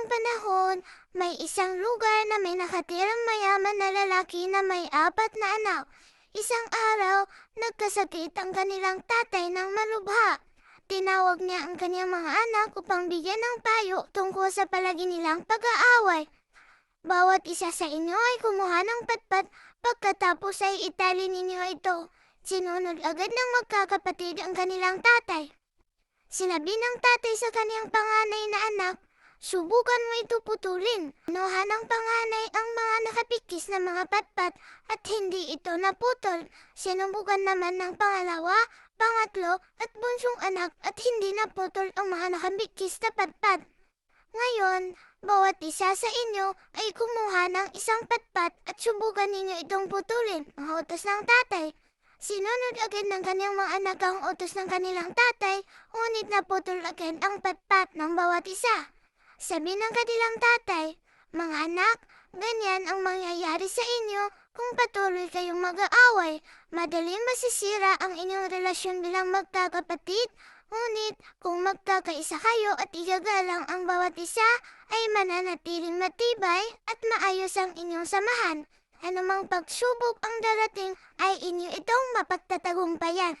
isang panahon, may isang lugar na may nakatirang mayaman na lalaki na may apat na anak. Isang araw, nagkasakit ang kanilang tatay ng malubha. Tinawag niya ang kanyang mga anak upang bigyan ng payo tungkol sa palagi nilang pag-aaway. Bawat isa sa inyo ay kumuha ng patpat pagkatapos ay itali ninyo ito. Sinunod agad ng magkakapatid ang kanilang tatay. Sinabi ng tatay sa kanyang panganay na anak, Subukan mo ito putulin. Nuha ng panganay ang mga nakapikis na mga patpat at hindi ito naputol. Sinubukan naman ng pangalawa, pangatlo at bunsong anak at hindi naputol ang mga nakapikis na patpat. Ngayon, bawat isa sa inyo ay kumuha ng isang patpat at subukan ninyo itong putulin, ang utos ng tatay. Sinunod agad ng kanyang mga anak ang utos ng kanilang tatay, ngunit naputol agad ang patpat ng bawat isa. Sabi ng kanilang tatay, mga anak, ganyan ang mangyayari sa inyo kung patuloy kayong mag-aaway. Madaling masisira ang inyong relasyon bilang magkakapatid. Ngunit kung magkakaisa kayo at igagalang ang bawat isa, ay mananatiling matibay at maayos ang inyong samahan. Anumang pagsubok ang darating ay inyo itong mapagtatagumpayan.